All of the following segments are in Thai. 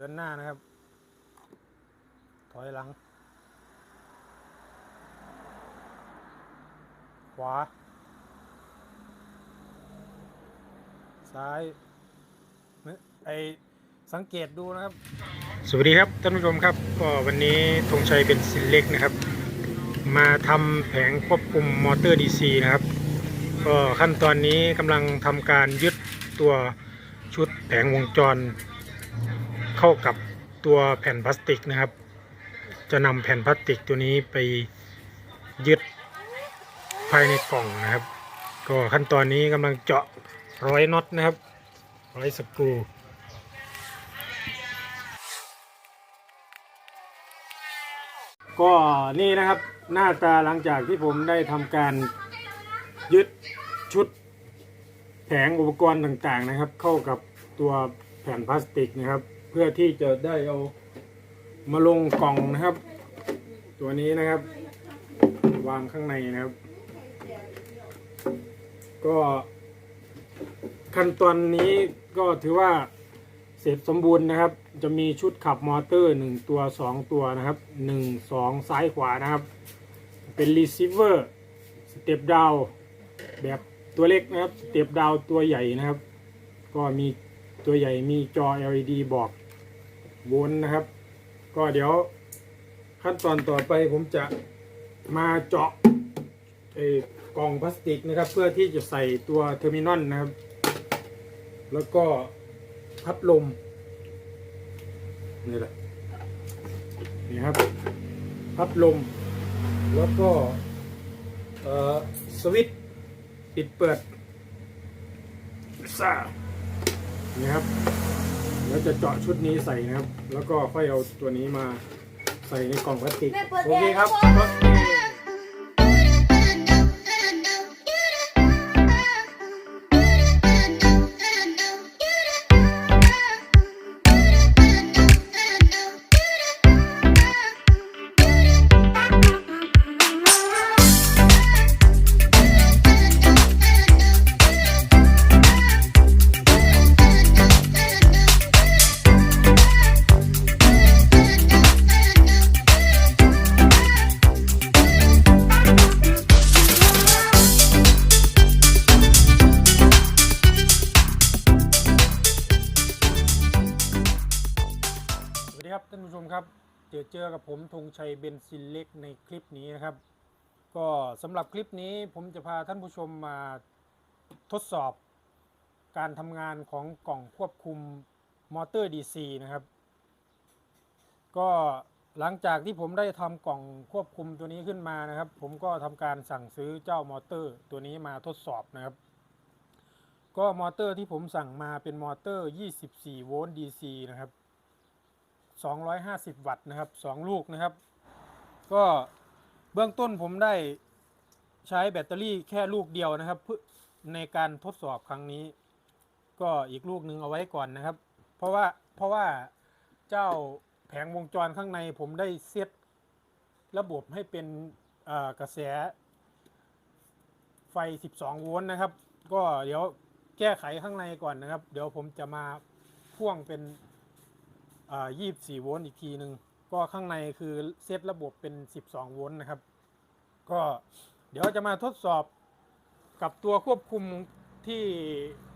เดินหน้านะครับ ถอยหลัง ขวา ซ้ายเนี่ยไอสังเกตดูนะครับ สวัสดีครับท่านผู้ชมครับ ก็วันนี้ธงชัยเป็นสินเล็กนะครับ มาทำแผงควบคุมมอเตอร์ DC นะครับ ก็ขั้นตอนนี้กำลังทำการยึดตัวชุดแผงวงจร เข้ากับตัวแผ่นพลาสติกนะครับ จะนำแผ่นพลาสติกตัวนี้ไปยึดภายในกล่องนะครับ ก็ขั้นตอนนี้กำลังเจาะร้อยน็อตนะครับ ร้อยสกรูก็นี่นะครับหน้าตาหลังจากที่ผมได้ทำการยึดชุดแผงอุปกรณ์ต่างๆนะครับ เข้ากับตัวแผ่นพลาสติกนะครับ เพื่อที่จะได้เอามาลงกล่องนะครับ ตัวนี้นะครับ วางข้างในนะครับ ก็ขั้นตอนนี้ก็ถือว่าเสร็จสมบูรณ์นะครับ จะมีชุดขับมอเตอร์1ตัว 2 ตัวนะครับ 1 2 ซ้ายขวานะครับ เป็นรีเซิเวอร์สเต็ปดาวแบบตัวเล็กนะครับสเต็ปดาวตัวใหญ่นะครับ ก็มีตัวใหญ่มีจอ LED บอก โวลต์นะครับ ก็เดี๋ยวขั้นตอนต่อไปผมจะมาเจาะไอ้กล่องพลาสติกนะครับ เพื่อที่จะใส่ตัวเทอร์มินอลนะครับ แล้วก็พัดลมนี่แหละนี่ครับ พัดลม แล้วก็สวิตช์ปิดเปิดซ่านี่ครับ แล้วจะเจาะชุดนี้ใส่นะครับ แล้วก็ค่อยเอาตัวนี้มาใส่ในกล่องพลาสติกแม่เปิดโอเคครับ ท่านผู้ชมครับ เจอเจอกับผมธงชัยเบนซินเล็กในคลิปนี้นะครับ ก็สำหรับคลิปนี้ผมจะพาท่านผู้ชมมาทดสอบการทำงานของกล่องควบคุมมอเตอร์ DC นะครับ ก็หลังจากที่ผมได้ทำกล่องควบคุมตัวนี้ขึ้นมานะครับ ผมก็ทำการสั่งซื้อเจ้ามอเตอร์ตัวนี้มาทดสอบนะครับ ก็มอเตอร์ที่ผมสั่งมาเป็นมอเตอร์ 24 โวลต์ DC นะครับ 250 วัตต์นะครับ 2 ลูกนะครับ ก็เบื้องต้นผมได้ใช้แบตเตอรี่แค่ลูกเดียวนะครับเพื่อในการทดสอบครั้งนี้ ก็อีกลูกหนึ่งเอาไว้ก่อนนะครับ เพราะว่าเพราะว่าเจ้าแผงวงจรข้างในผมได้เซตระบบให้เป็นกระแสไฟ 12 โวลต์นะครับ ก็เดี๋ยวแก้ไขข้างในก่อนนะครับ เดี๋ยวผมจะมาพ่วงเป็น อ่า24โวลต์อีกทีหนึ่งก็ข้างในคือเซตระบบเป็น 12 โวลต์นะครับ ก็เดี๋ยวจะมาทดสอบกับตัวควบคุมที่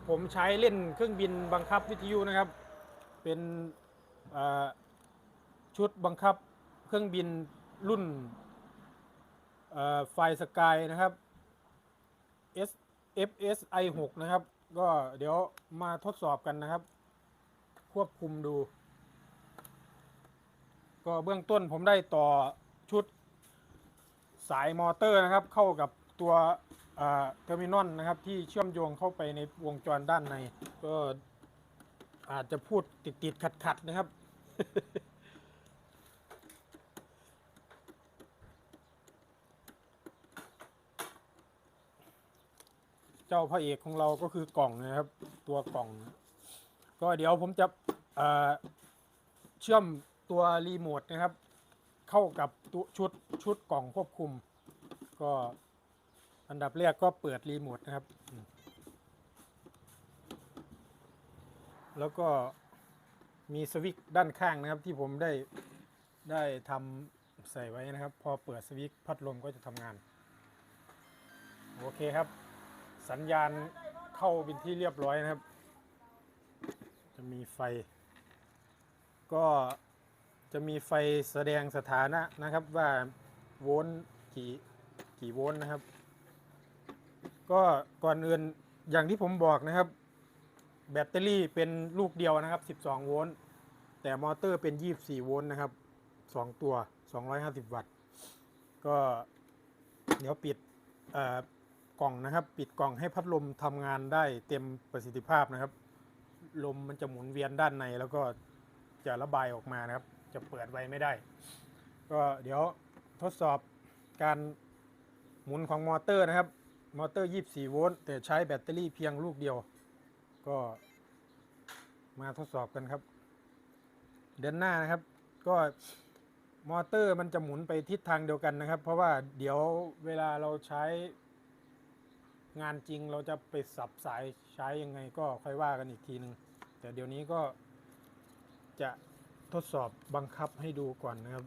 ผมใช้เล่นเครื่องบินบังคับวิทยุนะครับ เป็นชุดบังคับเครื่องบินรุ่นไฟสกายนะครับ FSI 6นะครับ ก็เดี๋ยวมาทดสอบกันนะครับ ควบคุมดู ก็เบื้องต้นผมได้ต่อชุดสายมอเตอร์นะครับ เข้ากับตัวเทอร์มินอลนะครับ ที่เชื่อมโยงเข้าไปในวงจรด้านในก็อาจจะพูดติดติดขัดขัด ๆ นะครับ เจ้าพระเอกของเราก็คือกล่องนะครับ ตัวกล่อง ก็เดี๋ยวผมจะเชื่อม ตัวรีโมทนะครับ เข้ากับตัวชุดชุดกล่องควบคุม ก็อันดับแรกก็เปิดรีโมทนะครับ แล้วก็มีสวิตช์ด้านข้างนะครับที่ผมได้ได้ทำใส่ไว้นะครับ พอเปิดสวิตช์พัดลมก็จะทำงาน โอเคครับ สัญญาณเข้าเป็นที่เรียบร้อยนะครับ จะมีไฟ ก็ จะมีไฟแสดงสถานะนะครับว่าโวลต์กี่กี่โวลต์นะครับ ก็ก่อนอื่นอย่างที่ผมบอกนะครับ แบตเตอรี่เป็นลูกเดียวนะครับ 12 โวลต์แต่มอเตอร์เป็น 24 โวลต์นะครับ 2 ตัว 250 วัตต์ ก็เดี๋ยวปิดกล่องนะครับ ปิดกล่องให้พัดลมทำงานได้เต็มประสิทธิภาพนะครับ ลมมันจะหมุนเวียนด้านในแล้วก็จะระบายออกมานะครับ จะเปิดไว้ไม่ได้ ก็เดี๋ยวทดสอบการหมุนของมอเตอร์นะครับ มอเตอร์ 24 โวลต์แต่ใช้แบตเตอรี่เพียงลูกเดียว ก็มาทดสอบกันครับ เดินหน้านะครับ ก็มอเตอร์มันจะหมุนไปทิศทางเดียวกันนะครับ เพราะว่าเดี๋ยวเวลาเราใช้งานจริงเราจะไปสับสายใช้ยังไงก็ค่อยว่ากันอีกทีหนึ่งแต่เดี๋ยวนี้ก็จะ ทดสอบบังคับให้ดูก่อนนะครับ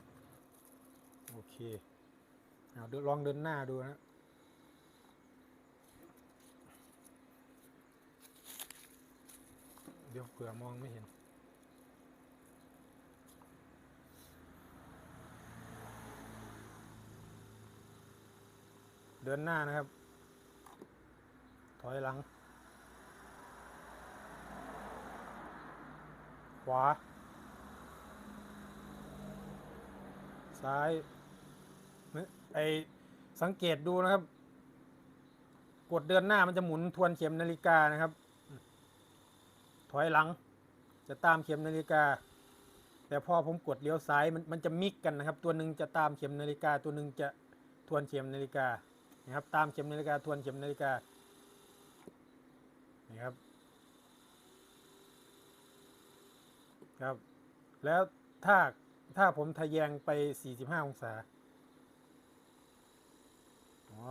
โอเคเอาลองเดินหน้าดูนะเดี๋ยวเผื่อมองไม่เห็นเดินหน้านะครับ ถอยหลัง ขวา ซ้ายไอสังเกตดูนะครับ กดเดินหน้ามันจะหมุนทวนเข็มนาฬิกานะครับ ถอยหลัง จะตามเข็มนาฬิกา แต่พอผมกดเลี้ยวซ้ายมันมันจะมิกกันนะครับ ตัวหนึ่งจะตามเข็มนาฬิกา ตัวหนึ่งจะทวนเข็มนาฬิกานะครับ ตามเข็มนาฬิกาทวนเข็มนาฬิกานี่ครับ ครับ แล้วถ้า ถ้าผมทะแยงไป 45 องศา อ๋อ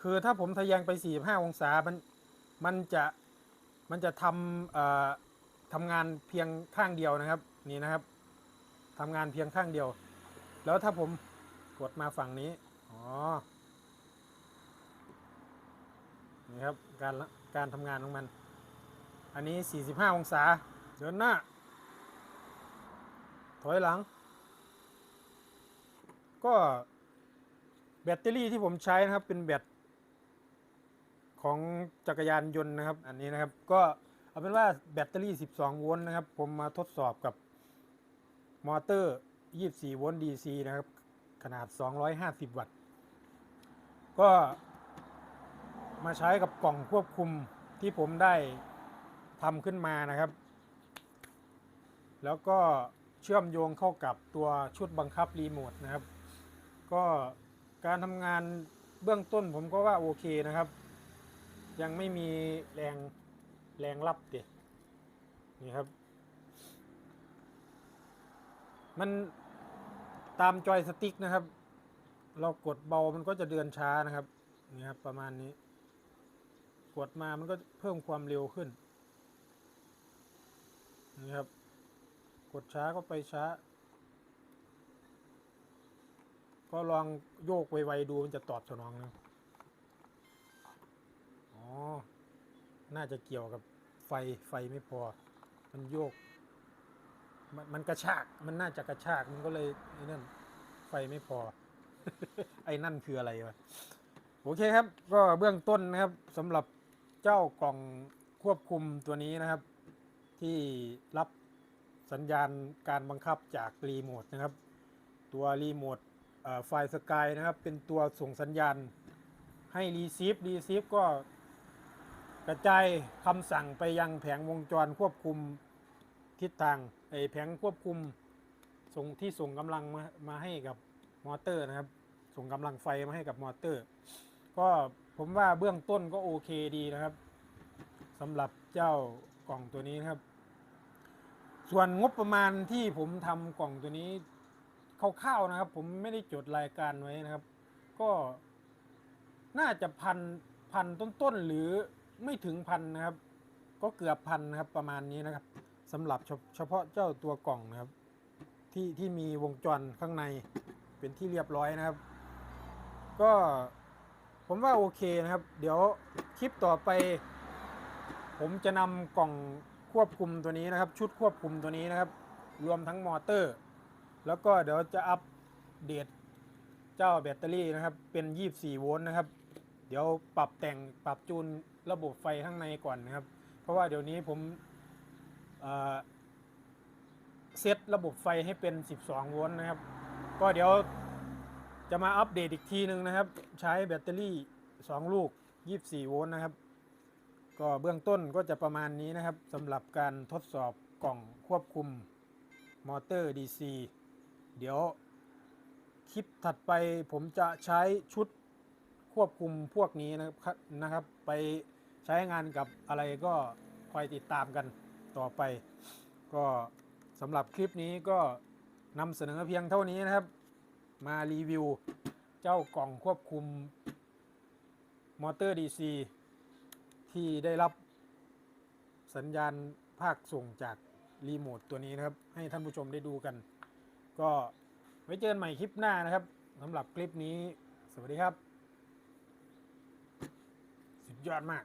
คือถ้าผมทะแยงไป 45 องศา มัน มันจะ มันจะทำเอ่อทำงานเพียงข้างเดียวนะครับ นี่นะครับทำงานเพียงข้างเดียว แล้วถ้าผมกดมาฝั่งนี้ อ๋อ นี่ครับ การละการทำงานของมัน อันนี้ 45 องศา เดินหน้า ถอยหลัง ก็แบตเตอรี่ที่ผมใช้นะครับเป็นแบตของจักรยานยนต์นะครับ อันนี้นะครับ ก็เอาเป็นว่าแบตเตอรี่ 12 โวลต์นะครับ ผมมาทดสอบกับมอเตอร์ 24 โวลต์ DC นะครับ ขนาด 250 วัตต์ ก็มาใช้กับกล่องควบคุมที่ผมได้ทำขึ้นมานะครับ แล้วก็ เชื่อมโยงเข้ากับตัวชุดบังคับรีโมทนะครับ ก็การทำงานเบื้องต้นผมก็ว่าโอเคนะครับ ยังไม่มีแรงแรงรับเด็นี่ครับ มันตามจอยสติ๊กนะครับ เรากดเบามันก็จะเดินช้านะครับนี่ครับประมาณนี้ กดมามันก็เพิ่มความเร็วขึ้นนี่ครับ กดช้าก็ไปช้า ก็ลองโยกไวๆดูมันจะตอบสนองนะอ๋อ น่าจะเกี่ยวกับไฟไฟไม่พอ มันโยก มันมันกระชาก มันน่าจะกระชากมันก็เลยไอ้นั่นไฟไม่พอ ไอ้นั่นคืออะไรวะโอเคครับ ก็เบื้องต้นนะครับสำหรับเจ้ากล่องควบคุมตัวนี้นะครับ ที่รับ สัญญาณการบังคับจากรีโมทนะครับ ตัวรีโมทไฟสกายนะครับ เป็นตัวส่งสัญญาณให้รีซีฟรีซีฟก็กระจายคำสั่งไปยังแผงวงจรควบคุมทิศทางไอแผงควบคุมส่งที่ส่งกำลังมามาให้กับมอเตอร์นะครับ ส่งกำลังไฟมาให้กับมอเตอร์ ก็ผมว่าเบื้องต้นก็โอเคดีนะครับสำหรับเจ้ากล่องตัวนี้นะครับ ส่วนงบประมาณที่ผมทำกล่องตัวนี้คร่าวๆนะครับ ผมไม่ได้จดรายการไว้นะครับ ก็น่าจะพันพันต้นๆ หรือไม่ถึงพันนะครับ ก็เกือบพันนะครับประมาณนี้นะครับสำหรับเฉเฉพาะเจ้าตัวกล่องนะครับ ที่ที่มีวงจรข้างในเป็นที่เรียบร้อยนะครับ ก็ผมว่าโอเคนะครับ เดี๋ยวคลิปต่อไป ผมจะนำกล่อง ควบคุมตัวนี้นะครับ ชุดควบคุมตัวนี้นะครับ รวมทั้งมอเตอร์ แล้วก็เดี๋ยวจะอัปเดตเจ้าแบตเตอรี่นะครับ เป็น 24 โวลต์นะครับ เดี๋ยวปรับแต่งปรับจูนระบบไฟข้างในก่อนนะครับ เพราะว่าเดี๋ยวนี้ผมเซตระบบไฟให้เป็น 12 โวลต์นะครับ ก็เดี๋ยวจะมาอัปเดตอีกทีหนึ่งนะครับ ใช้แบตเตอรี่ 2 ลูก 24 โวลต์นะครับ ก็เบื้องต้นก็จะประมาณนี้นะครับสำหรับการทดสอบกล่องควบคุมมอเตอร์ DC เดี๋ยวคลิปถัดไปผมจะใช้ชุดควบคุมพวกนี้นะครับนะครับ ไปใช้งานกับอะไรก็คอยติดตามกันต่อไป ก็สำหรับคลิปนี้ก็นำเสนอเพียงเท่านี้นะครับ มารีวิวเจ้ากล่องควบคุมมอเตอร์ DC ที่ได้รับสัญญาณภาคส่งจากรีโมทตัวนี้นะครับ ให้ท่านผู้ชมได้ดูกัน ก็ไว้เจอกันใหม่คลิปหน้านะครับสำหรับคลิปนี้ สวัสดีครับ สุดยอดมาก